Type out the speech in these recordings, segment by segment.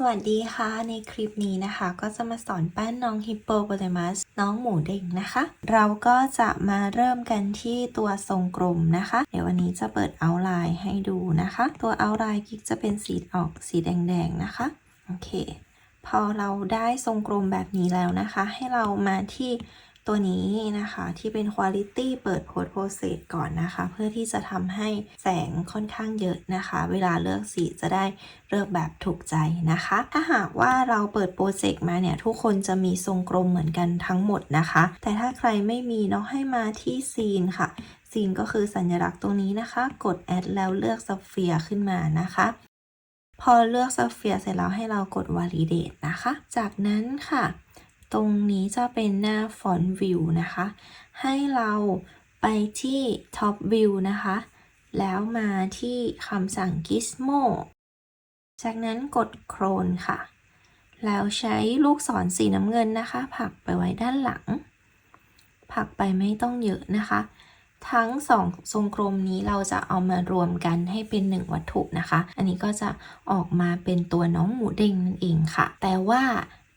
สวัสดีค่ะ ในคลิปนี้นะคะ ก็จะมาสอนปั้นน้องฮิปโปโปเตมัสน้องหมูเด้งนะคะ เราก็จะมาเริ่มกันที่ตัวทรงกลมนะคะ เดี๋ยววันนี้จะเปิดเอาไลน์ให้ดูนะคะ ตัวเอาไลน์กิ๊กจะเป็นสีออกสีแดงๆนะคะ โอเค พอเราได้ทรงกลมแบบนี้แล้วนะคะ ให้เรามาที่ ตัวนี้นะคะที่เป็น Quality เปิด Post Process ก่อนนะคะ เพื่อที่จะทำให้แสงค่อนข้างเยอะนะคะ เวลาเลือกสีจะได้เลือกแบบถูกใจนะคะ ถ้าหากว่าเราเปิดโปรเจกต์มาเนี่ย ทุกคนจะมีทรงกลมเหมือนกันทั้งหมดนะคะ แต่ถ้าใครไม่มีเนาะให้มาที่ซีนค่ะซีนก็คือสัญลักษณ์ตรงนี้นะคะ กด add แล้วเลือกสเฟียร์ขึ้นมานะคะพอเลือกสเฟียร์เสร็จแล้วให้เรากด validate นะคะ จากนั้นค่ะ ตรงนี้จะเป็นหน้า font view นะคะ ให้เราไปที่ top view นะคะ แล้วมาที่คำสั่ง gizmo จากนั้นกดโครนค่ะ แล้วใช้ลูกศรสีน้ำเงินนะคะผลักไปไว้ด้านหลังผลักไปไม่ต้องเยอะนะคะ ทั้งสองทรงกลมนี้เราจะเอามารวมกันให้เป็นหนึ่งวัตถุนะคะ อันนี้ก็จะออกมาเป็นตัวน้องหมูเด้งนั่นเองค่ะ แต่ว่า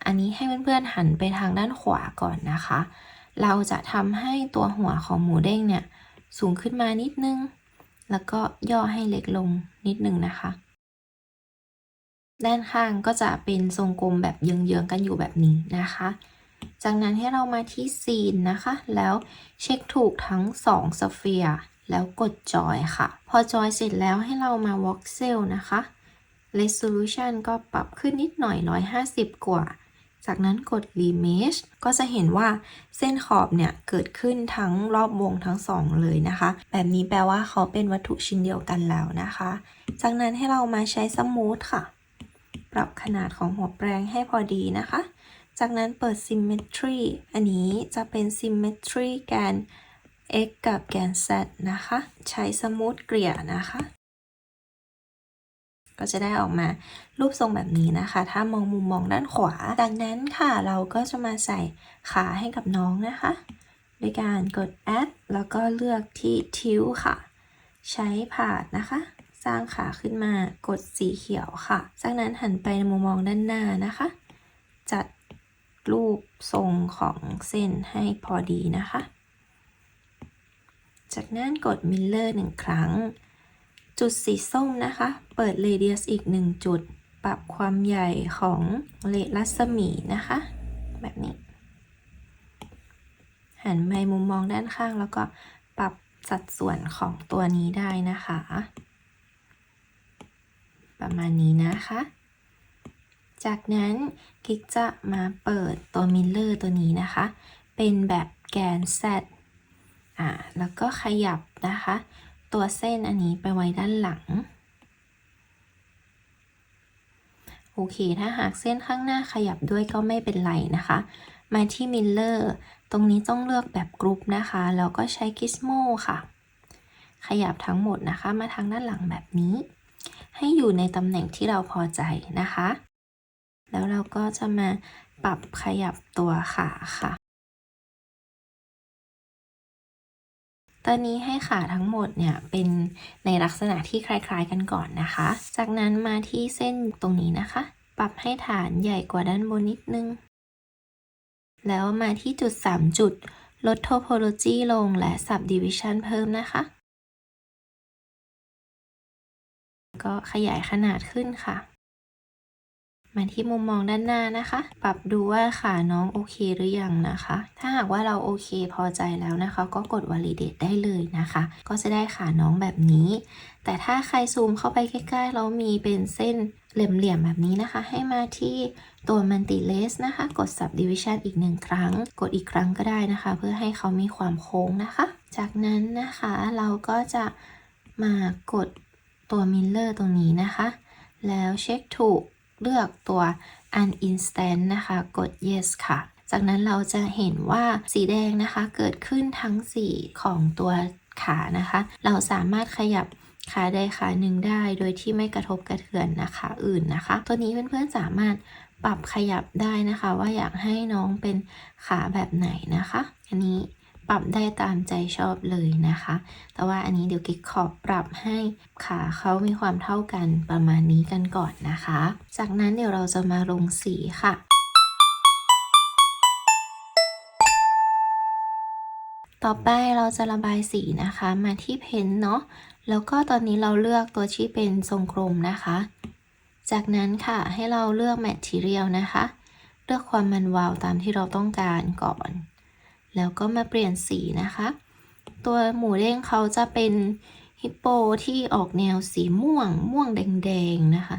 อันนี้ให้เพื่อนๆหันไปทางด้านขวาก่อนนะคะ เราจะทำให้ตัวหัวของหมูเด้งเนี่ยสูงขึ้นมานิดนึง แล้วก็ย่อให้เล็กลงนิดนึงนะคะ ด้านข้างก็จะเป็นทรงกลมแบบเยื้องๆกันอยู่แบบนี้นะคะ จากนั้นให้เรามาที่ซีนนะคะ แล้วเช็คถูกทั้ง2สเฟียร์แล้วกดจอยค่ะ พอจอยเสร็จแล้วให้เรามา voxel นะคะ resolution ก็ปรับขึ้นนิดหน่อย 150 กว่า จากนั้นกด remesh ก็จะเห็นว่าเส้นขอบเนี่ยเกิดขึ้นทั้งรอบวงทั้งสองเลยนะคะ แบบนี้แปลว่าเขาเป็นวัตถุชิ้นเดียวกันแล้วนะคะ จากนั้นให้เรามาใช้ smooth ค่ะ ปรับขนาดของหัวแปรงให้พอดีนะคะ จากนั้นเปิด symmetry อันนี้จะเป็น symmetry แกน x กับแกน z นะคะ ใช้สมูทเกลี่ยนะคะ ก็จะได้ออกมารูปทรงแบบนี้นะคะ ถ้ามองมุมมองด้านขวา จากนั้นค่ะเราก็จะมาใส่ขาให้กับน้องนะคะโดยการกด add แล้วก็เลือกที่ tilt ค่ะ ใช้ผาดนะคะ สร้างขาขึ้นมากดสีเขียวค่ะ จากนั้นหันไปในมุมมองด้านหน้านะคะ จัดรูปทรงของเส้นให้พอดีนะคะ จากนั้นกด Miller หนึ่งครั้ง จุดสีส้มนะคะ เปิด Radius อีก 1 จุด ปรับความใหญ่ของเลรัศมีนะคะ แบบนี้ หันไปมุมมองด้านข้างแล้วก็ปรับสัดส่วนของตัวนี้ได้นะคะ ประมาณนี้นะคะ จากนั้นกิ๊กจะมาเปิดตัวมิลเลอร์ตัวนี้นะคะ เป็นแบบแกน Z อ่าแล้วก็ขยับนะคะ ตัวเส้นอันนี้ไปไว้ด้านหลัง โอเค ถ้าหากเส้นข้างหน้าขยับด้วยก็ไม่เป็นไรนะคะ มาที่มิลเลอร์ ตรงนี้ต้องเลือกแบบกรุ๊ปนะคะ แล้วก็ใช้กิสโมค่ะ ขยับทั้งหมดนะคะ มาทางด้านหลังแบบนี้ ให้อยู่ในตำแหน่งที่เราพอใจนะคะ แล้วเราก็จะมาปรับขยับตัวขาค่ะ ตอนนี้ให้ขาทั้งหมดเนี่ยเป็นในลักษณะที่คล้ายๆกันก่อนนะคะ จากนั้นมาที่เส้นตรงนี้นะคะ ปรับให้ฐานใหญ่กว่าด้านบนนิดนึง แล้วมาที่จุด 3 จุด ลด topology ลงและ subdivision เพิ่มนะคะ ก็ขยายขนาดขึ้นค่ะ มาที่มุมมองด้านหน้านะคะ ปรับดูว่าขาน้องโอเคหรือยังนะคะ ถ้าหากว่าเราโอเคพอใจแล้วนะคะ ก็กด validate ได้เลยนะคะ ก็จะได้ขาน้องแบบนี้ แต่ถ้าใครซูมเข้าไปใกล้ๆแล้วมีเป็นเส้นเหลี่ยมๆแบบนี้นะคะ ให้มาที่ตัว multi lace นะคะ กด subdivision อีกหนึ่งครั้ง กดอีกครั้งก็ได้นะคะ เพื่อให้เขามีความโค้งนะคะ จากนั้นนะคะเราก็จะมากดตัว mirror ตรงนี้นะคะ แล้วเช็คถูก เลือกตัว uninstant นะคะ กด yes ค่ะ จากนั้นเราจะเห็นว่าสีแดงนะคะเกิดขึ้นทั้งสีของตัวขานะคะ เราสามารถขยับขาใดขาหนึ่งได้โดยที่ไม่กระทบกระเทือนนะคะอื่นนะคะ ตัวนี้เพื่อนๆสามารถปรับขยับได้นะคะ ว่าอยากให้น้องเป็นขาแบบไหนนะคะ อันนี้ ปรับได้ตามใจชอบเลยนะคะ แต่ว่าอันนี้เดี๋ยวกิ๊กขอปรับให้ขาเขามีความเท่ากันประมาณนี้กันก่อนนะคะ จากนั้นเดี๋ยวเราจะมาลงสีค่ะต่อไปเราจะระบายสีนะคะมาที่เพนเนาะ แล้วก็ตอนนี้เราเลือกตัวที่เป็นทรงกลมนะคะ จากนั้นค่ะให้เราเลือกแมททีเรียลนะคะ เลือกความมันวาวตามที่เราต้องการก่อน แล้วก็มาเปลี่ยนสีนะคะ ตัวหมูเด้งเขาจะเป็นฮิปโปที่ออกแนวสีม่วง ม่วงแดงๆนะคะ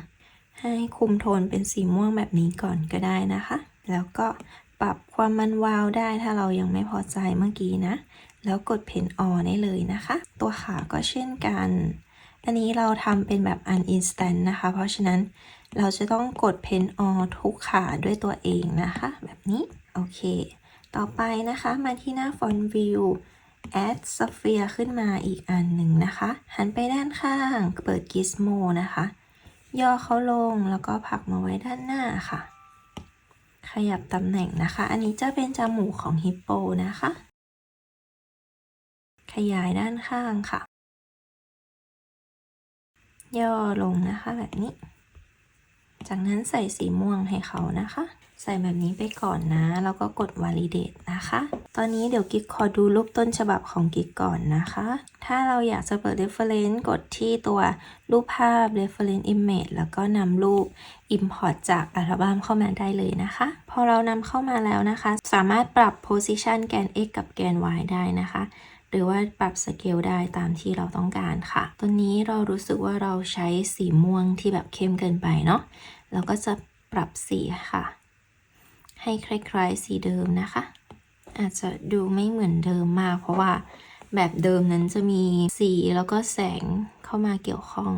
ให้คุมโทนเป็นสีม่วงแบบนี้ก่อนก็ได้นะคะ แล้วก็ปรับความมันวาวได้ถ้าเรายังไม่พอใจเมื่อกี้นะ แล้วกดเพนออได้เลยนะคะ ตัวขาก็เช่นกัน อันนี้เราทำเป็นแบบ uninstant นะคะ เพราะฉะนั้นเราจะต้องกดเพนออทุกขาด้วยตัวเองนะคะ แบบนี้ โอเค ต่อไปนะคะมาที่หน้า Font View add sphere ขึ้นมาอีกอันหนึ่งนะคะ หันไปด้านข้าง เปิด Gizmo นะคะ ย่อเขาลงแล้วก็ผลักมาไว้ด้านหน้าค่ะ ขยับตำแหน่งนะคะ อันนี้จะเป็นจมูกของฮิปโปนะคะ ขยายด้านข้างค่ะ ย่อลงนะคะแบบนี้ จากนั้นใส่สีม่วงให้เขานะคะ ใส่แบบนี้ไปก่อนนะ แล้วก็กด validate นะคะ ตอนนี้เดี๋ยวกิ๊กขอดูรูปต้นฉบับของกิ๊กก่อนนะคะ ถ้าเราอยากจะเปิด reference กดที่ตัวรูปภาพ reference image แล้วก็นำรูป import จากอัลบั้มเข้ามาได้เลยนะคะ พอเรานำเข้ามาแล้วนะคะ สามารถปรับ position แกน x กับแกน y ได้นะคะ หรือว่าปรับสเกลได้ตามที่เราต้องการค่ะตัวนี้เรารู้สึกว่าเราใช้สีม่วงที่แบบเข้มเกินไปเนาะเราก็จะปรับสีค่ะ ให้คล้ายๆสีเดิมนะคะ อาจจะดูไม่เหมือนเดิมมาก เพราะว่าแบบเดิมนั้นจะมีสีแล้วก็แสงเข้ามาเกี่ยวข้อง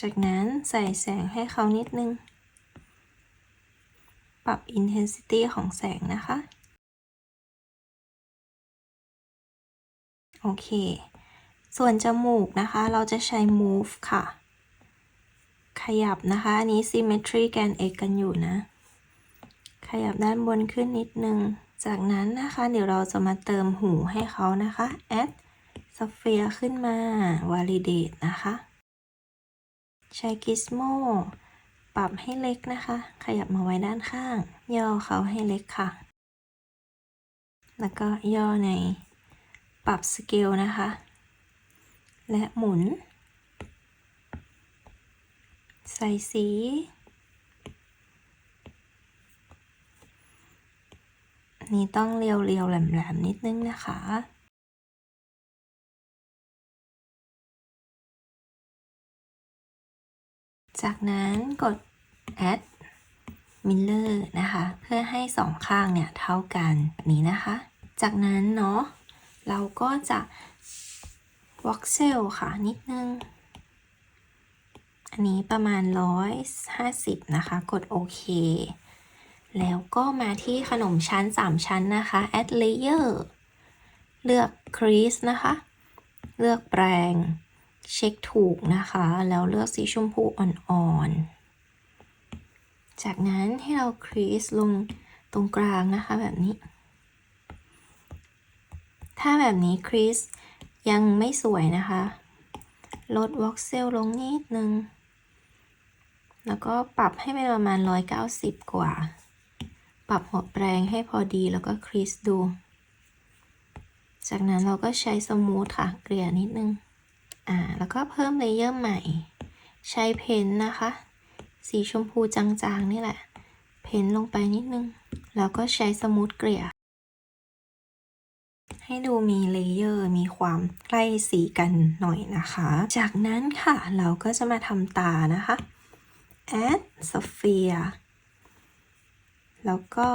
จากนั้นใส่แสงให้เขานิดนึง ปรับ intensity ของแสงนะคะ โอเค ส่วนจมูกนะคะ เราจะใช้ move ค่ะ ขยับนะคะ อันนี้ symmetry แกน x กันอยู่นะ ขยับด้านบนขึ้นนิดนึง จากนั้นนะคะ เดี๋ยวเราจะมาเติมหูให้เขานะคะ add sphere ขึ้นมา validate นะคะ ใช้ Gizmo ปรับให้เล็กนะคะ ขยับมาไว้ด้านข้าง ย่อเขาให้เล็กค่ะ แล้วก็ย่อในปรับสเกลนะคะ และหมุน ใส่สี นี่ต้องเรียวๆแหลมๆนิดนึงนะคะ จากนั้นกด add miller นะคะ เพื่อให้สองข้างเนี่ยเท่ากันแบบนี้นะคะ จากนั้นเนาะเราก็จะ voxel ค่ะนิดนึง อันนี้ประมาณ 150 นะคะ กดโอเค แล้วก็มาที่ขนมชั้น 3 ชั้นนะคะ add layer เลือก crease นะคะ เลือกแปรง เช็คถูกนะคะ แล้วเลือกสีชมพูอ่อนๆ จากนั้นให้เราครีสลงตรงกลางนะคะแบบนี้ ถ้าแบบนี้ครีสยังไม่สวยนะคะ ลดวอกเซลลงนิดนึง แล้วก็ปรับให้เป็นประมาณ 190 กว่า ปรับหัวแปรงให้พอดีแล้วก็ครีสดู จากนั้นเราก็ใช้สมูทค่ะ เกลี่ยนิดนึง อ่า แล้วก็เพิ่มเลเยอร์ใหม่ ใช้เพนนะคะ สีชมพูจางๆ นี่แหละ เพ้นลงไปนิดนึง แล้วก็ใช้สมูทเกลี่ย ให้ดูมีเลเยอร์ มีความใกล้สีกันหน่อยนะคะ จากนั้นค่ะ เราก็จะมาทำตานะคะ add sphere แล้วก็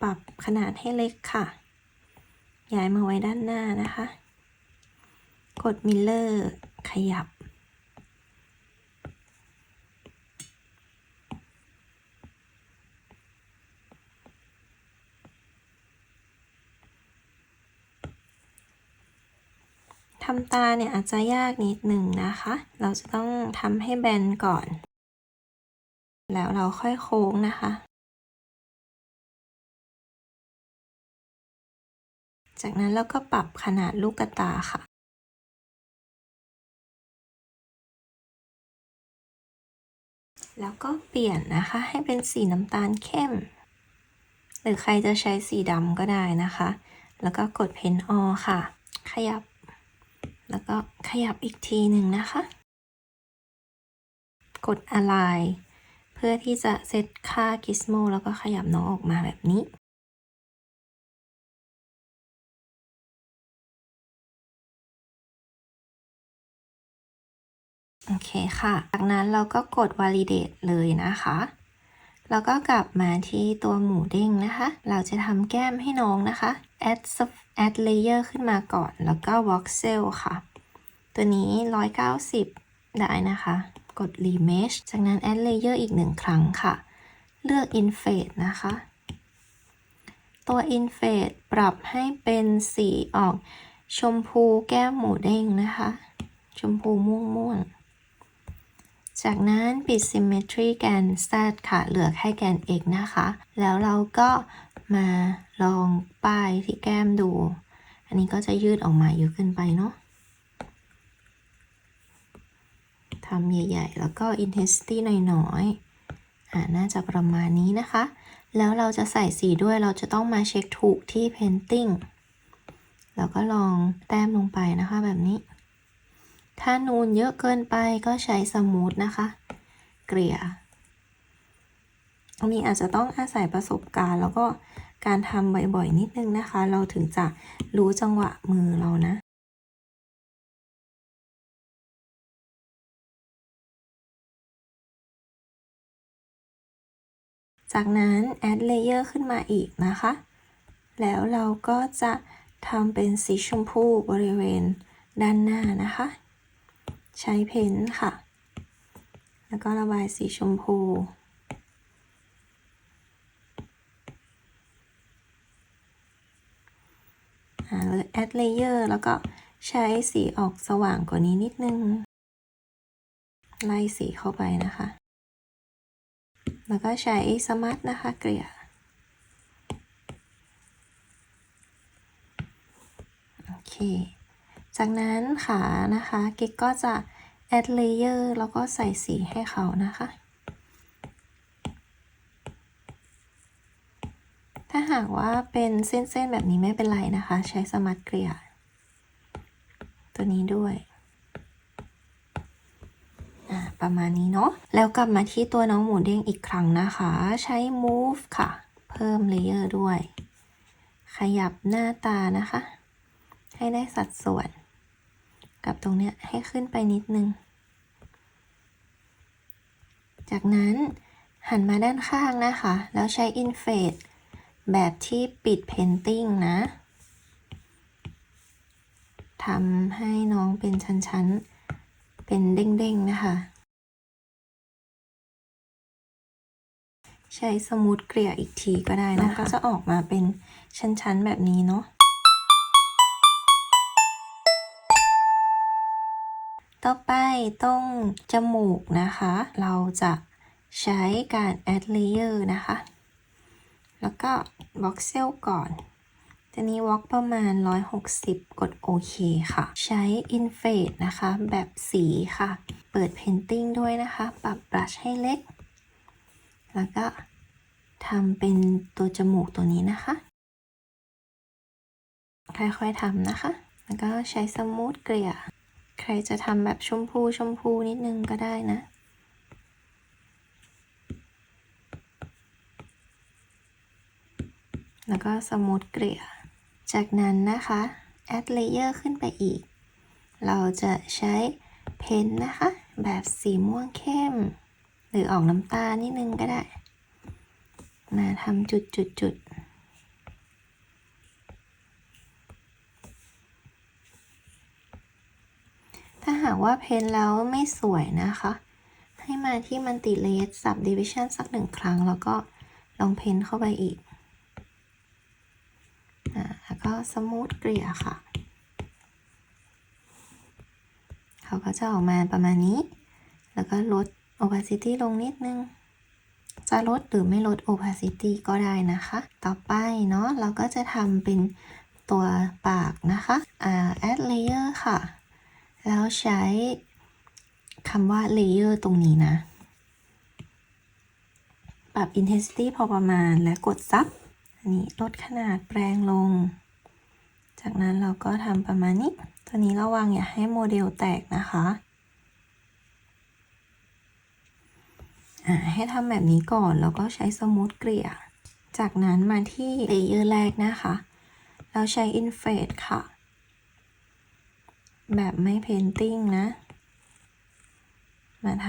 ปรับขนาดให้เล็กค่ะ ย้ายมาไว้ด้านหน้านะคะ กดมิลเลอร์ ขยับ ทำตาเนี่ยอาจจะยากนิดหนึ่งนะคะ เราจะต้องทำให้แบนก่อน แล้วเราค่อยโค้งนะคะจากนั้นเราก็ปรับขนาดลูกตาค่ะ แล้วก็เปลี่ยนนะคะให้เป็นสีน้ำตาลเข้ม หรือใครจะใช้สีดำก็ได้นะคะ แล้วก็กดเพนออค่ะ ขยับ แล้วก็ขยับอีกทีหนึ่งนะคะ กดอะไลเพื่อที่จะเซตค่ากิสโมแล้วก็ขยับน้องออกมาแบบนี้ โอเคค่ะ จากนั้นเราก็กด validate เลยนะคะ แล้วก็กลับมาที่ตัวหมูเด้งนะคะ เราจะทำแก้มให้น้องนะคะ add add layer ขึ้นมาก่อน แล้วก็ voxel ค่ะ ตัวนี้ 190 ได้นะคะ กด remesh จากนั้น add layer อีกหนึ่งครั้งค่ะ เลือก infade นะคะ ตัว infade ปรับให้เป็นสีออกชมพูแก้มหมูเด้งนะคะ ชมพูม่วงม่วงๆ จากนั้นปิด symmetry แกน z ค่ะ เหลือแค่แกน x นะคะ แล้วเราก็มาลองป้ายที่แก้มดู อันนี้ก็จะยืดออกมาเยอะขึ้นไปเนาะทำใหญ่ๆ แล้วก็ intensity น้อยๆ อ่าน่าจะประมาณนี้นะคะ แล้วเราจะใส่สีด้วยเราจะต้องมาเช็คถูกที่ painting แล้วก็ลองแต้มลงไปนะคะแบบนี้ ถ้านูนเยอะเกินไปก็ใช้สมูทนะคะ เกลี่ย อันนี้อาจจะต้องอาศัยประสบการณ์ แล้วก็การทำบ่อยๆนิดนึงนะคะ เราถึงจะรู้จังหวะมือเรานะจากนั้น add layer ขึ้นมาอีกนะคะ แล้วเราก็จะทำเป็นสีชมพูบริเวณด้านหน้านะคะ ใช้เพนค่ะ แล้วก็ระบายสีชมพู add layer แล้วก็ใช้สีออกสว่างกว่านี้นิดนึง ไล่สีเข้าไปนะคะ แล้วก็ใช้สมาร์ทนะคะเกลี่ยโอเค จากนั้นขานะคะกิ๊กก็จะ add layer แล้วก็ใส่สีให้เขานะคะ ถ้าหากว่าเป็นเส้นๆ แบบนี้ไม่เป็นไรนะคะ ใช้สมาร์ทเกลี่ยตัวนี้ด้วยประมาณนี้เนาะ แล้วกลับมาที่ตัวน้องหมูเด้งอีกครั้งนะคะ ใช้ move ค่ะ เพิ่ม layer ด้วย ขยับหน้าตานะคะ ให้ได้สัดส่วน กับตรงเนี้ยให้ขึ้นไปนิดนึง จากนั้นหันมาด้านข้างนะคะ แล้วใช้ infade แบบที่ปิด painting นะทำให้น้องเป็นชั้นๆ เป็นเด้งๆ นะคะ ใช้สมูทเกลี่ยอีกทีก็ได้นะคะ ก็จะออกมาเป็นชั้นๆ แบบนี้เนาะ ต่อไปตรงจมูกนะคะ เราจะใช้การ add layer นะคะ แล้วก็ voxel ก่อนทีนี้ walk ประมาณ 160 กดโอเคค่ะ ใช้ infade นะคะ แบบสีค่ะ เปิด painting ด้วยนะคะ ปรับบลัชให้เล็ก แล้วก็ทำเป็นตัวจมูกตัวนี้นะคะ ค่อยๆทำนะคะ แล้วก็ใช้สมูทเกลี่ย ใครจะทำแบบชมพูชมพูนิดนึงก็ได้นะ แล้วก็สมูทเกลี่ย จากนั้นนะคะ add layer ขึ้นไปอีก เราจะใช้เพนนะคะ แบบสีม่วงเข้ม หรือออกน้ำตาลนิดนึงก็ได้ มาทำจุดจุดจุดถ้า หากว่าเพ้นแล้วไม่สวยนะคะ ให้มาที่มันติเลสสับดิวิชันสักหนึ่งครั้ง แล้วก็ลองเพ้นเข้าไปอีกอ่าแล้วก็สมูทเกลี่ยค่ะ เขาก็จะออกมาประมาณนี้ แล้วก็ลด opacity ลงนิดนึง จะลดหรือไม่ลด opacity ก็ได้นะคะ ต่อไปเนาะเราก็จะทำเป็นตัวปากนะคะ อ่า add layer ค่ะ แล้วใช้คำว่า layer ตรงนี้นะ ปรับ intensity พอประมาณและกดซับอันนี้ลดขนาดแปลงลง จากนั้นเราก็ทำประมาณนี้ตอนนี้ระวังอย่าให้โมเดลแตกนะคะให้ทำแบบนี้ก่อน แล้วก็ใช้สมูทเกลี่ย จากนั้นมาที่เลเยอร์แรกนะคะ เราใช้ Infade ค่ะ แบบไม่เพนติ้งนะ มาท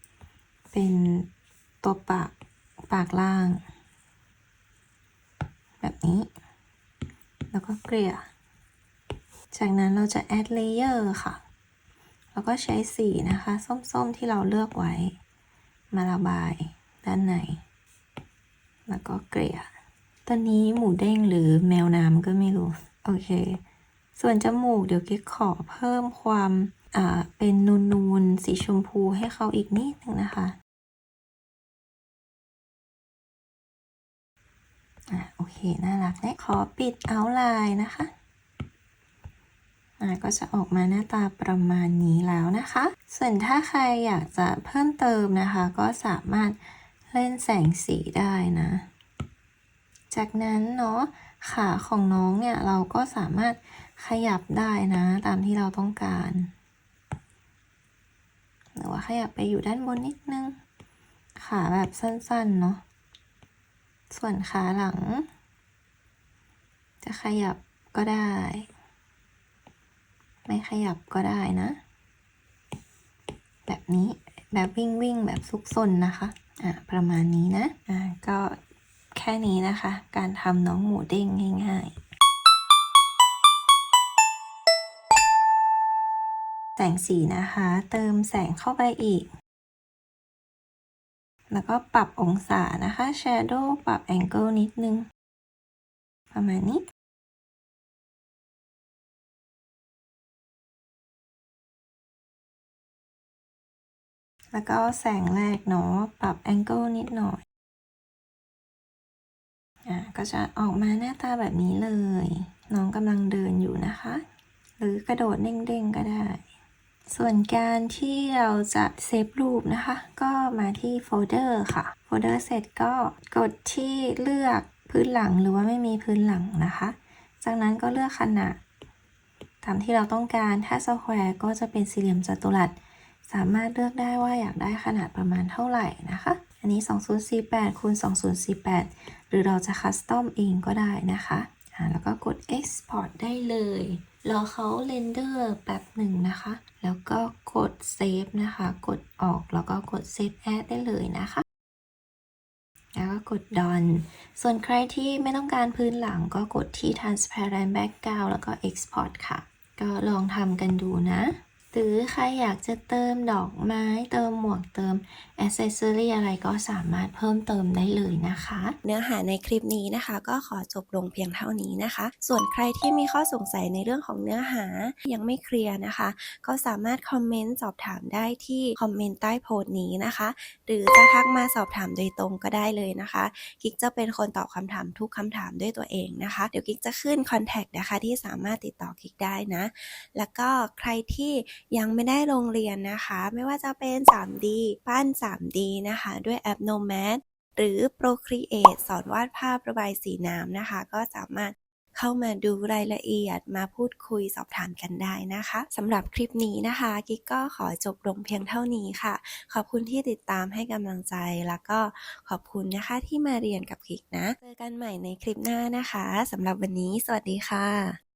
ำเป็นตัวปาก ปากล่าง แบบนี้ แล้วก็เกลี่ย จากนั้นเราจะ add layer ค่ะ แล้วก็ใช้สีนะคะ ส้มๆที่เราเลือกไว้ มาระบายด้านใน แล้วก็เกลี่ย ตอนนี้หมูเด้งหรือแมวน้ำก็ไม่รู้ โอเค ส่วนจมูกเดี๋ยวกิ๊กขอเพิ่มความเป็นนูนๆสีชมพูให้เขาอีกนิดนึงนะคะอะโอเค น่ารักและขอปิดเอาไลน์นะคะอะก็จะออกมาหน้าตาประมาณนี้แล้วนะคะ ส่วนถ้าใครอยากจะเพิ่มเติมนะคะ ก็สามารถเล่นแสงสีได้นะ จากนั้นเนาะขาของน้องเนี่ย เราก็สามารถ ขยับได้นะตามที่เราต้องการ หรือว่าขยับไปอยู่ด้านบนนิดนึง ขาแบบสั้นๆเนาะ ส่วนขาหลัง จะขยับก็ได้ ไม่ขยับก็ได้นะ แบบนี้แบบวิ่งวิ่งแบบซุกซนนะคะ อะประมาณนี้นะ อะก็แค่นี้นะคะ การทำน้องหมูเด้งง่าย ๆ แสงสีนะคะ เติมแสงเข้าไปอีก แล้วก็ปรับองศานะคะ Shadow ปรับ Angle นิดนึง ประมาณนี้แล้วก็แสงแรกเนาะปรับ Angle นิดหน่อย อ่าก็จะออกมาหน้าตาแบบนี้เลย น้องกำลังเดินอยู่นะคะ หรือกระโดดเด้งๆก็ได้ ส่วนการที่เราจะเซฟรูปนะคะ ก็มาที่โฟลเดอร์ค่ะ โฟลเดอร์เสร็จก็กดที่เลือกพื้นหลังหรือว่าไม่มีพื้นหลังนะคะ จากนั้นก็เลือกขนาดตามที่เราต้องการ ถ้าสแควร์ก็จะเป็นสี่เหลี่ยมจัตุรัส สามารถเลือกได้ว่าอยากได้ขนาดประมาณเท่าไหร่นะคะ อันนี้ 2048คูณ2048 หรือเราจะคัสตอมเองก็ได้นะคะ แล้วก็กด export ได้เลย รอเขาเรนเดอร์แป๊บหนึ่งนะคะ แล้วก็กด save นะคะ กดออกแล้วก็กด save as ได้เลยนะคะ แล้วก็กด done ส่วนใครที่ไม่ต้องการพื้นหลังก็กดที่ transparent background แล้วก็ export ค่ะ ก็ลองทำกันดูนะ หรือใครอยากจะเติมดอกไม้ เติมหมวกเติม accessory อะไรก็สามารถเพิ่มเติมได้เลยนะคะ เนื้อหาในคลิปนี้นะคะ ก็ขอจบลงเพียงเท่านี้นะคะ ส่วนใครที่มีข้อสงสัยในเรื่องของเนื้อหายังไม่เคลียร์นะคะ ก็สามารถคอมเมนต์สอบถามได้ที่คอมเมนต์ใต้โพสต์นี้นะคะ หรือจะทักมาสอบถามโดยตรงก็ได้เลยนะคะกิ๊กจะเป็นคนตอบคำถามทุกคำถามด้วยตัวเองนะคะ เดี๋ยวกิ๊กจะขึ้นคอนแทคนะคะที่สามารถติดต่อกิ๊กได้นะแล้วก็ใครที่ยังไม่ได้ลงเรียนนะคะ ไม่ว่าจะเป็น 3D ปั้น 3D นะคะ ด้วยแอป Nomad หรือ Procreate สอนวาดภาพระบายสีน้ำนะคะ ก็สามารถเข้ามาดูรายละเอียดมาพูดคุยสอบถามกันได้นะคะสำหรับคลิปนี้นะคะกิ๊กก็ขอจบลงเพียงเท่านี้ค่ะ ขอบคุณที่ติดตามให้กำลังใจแล้วก็ขอบคุณนะคะที่มาเรียนกับกิ๊กนะเจอกันใหม่ในคลิปหน้านะคะสำหรับวันนี้ สวัสดีค่ะ